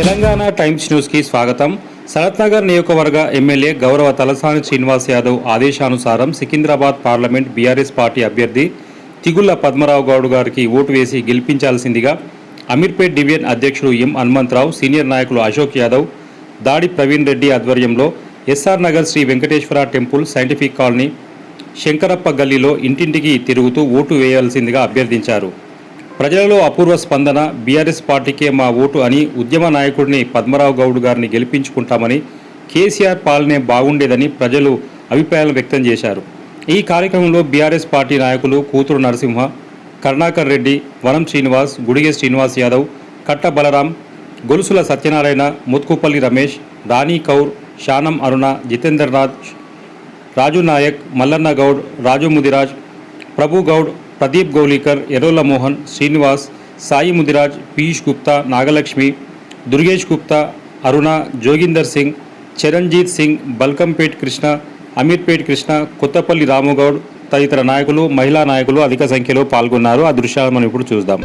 Telangana times న్యూస్కి స్వాగతం. సనత్నగర్ నియోజకవర్గ ఎమ్మెల్యే గౌరవ తలసాని శ్రీనివాస్ యాదవ్ ఆదేశానుసారం సికింద్రాబాద్ పార్లమెంట్ బీఆర్ఎస్ పార్టీ అభ్యర్థి తిగుళ్ళ పద్మరావు గౌడ్ గారికి ఓటు వేసి గెలిపించాల్సిందిగా అమీర్పేట్ డివిజన్ అధ్యక్షుడు ఎం హనుమంతరావు సీనియర్ నాయకులు అశోక్ యాదవ్ దాడి ప్రవీణ్ రెడ్డి ఆధ్వర్యంలో S R Nagar Sri Venkateswara temple scientific colony Shankarappa గల్లీలో ఇంటింటికి తిరుగుతూ ఓటు వేయాల్సిందిగా అభ్యర్థించారు. ప్రజలలో అపూర్వ స్పందన బీఆర్ఎస్ పార్టీకే మా ఓటు అని ఉద్యమ నాయకుడిని పద్మరావు గౌడ్ గారిని గెలిపించుకుంటామని కేసీఆర్ పాలనే బాగుండేదని ప్రజలు అభిప్రాయాలు వ్యక్తం చేశారు. ఈ కార్యక్రమంలో బీఆర్ఎస్ పార్టీ నాయకులు కూతురు నరసింహ కరుణాకర్ రెడ్డి వనం శ్రీనివాస్ గుడిగే శ్రీనివాస్ యాదవ్ కట్ట బలరాం గొలుసుల సత్యనారాయణ ముత్కుపల్లి రమేష్ రాణి కౌర్ శానం అరుణ జితేందర్ రాజు నాయక్ మల్లన్న గౌడ్ రాజు ముదిరాజ్ ప్రభు గౌడ్ ప్రదీప్ గౌలీకర్ ఎర్రోల మోహన్ శ్రీనివాస్ సాయి ముదిరాజ్ పీయూష్ గుప్తా నాగలక్ష్మి దుర్గేష్ గుప్తా అరుణ జోగిందర్ సింగ్ చరణ్జీత్ సింగ్ బల్కంపేట్ కృష్ణ అమీర్పేట్ కృష్ణ కొత్తపల్లి రాముగౌడ్ తదితర నాయకులు మహిళా నాయకులు అధిక సంఖ్యలో పాల్గొన్నారు. ఆ దృశ్యాలను మనం ఇప్పుడు చూద్దాం.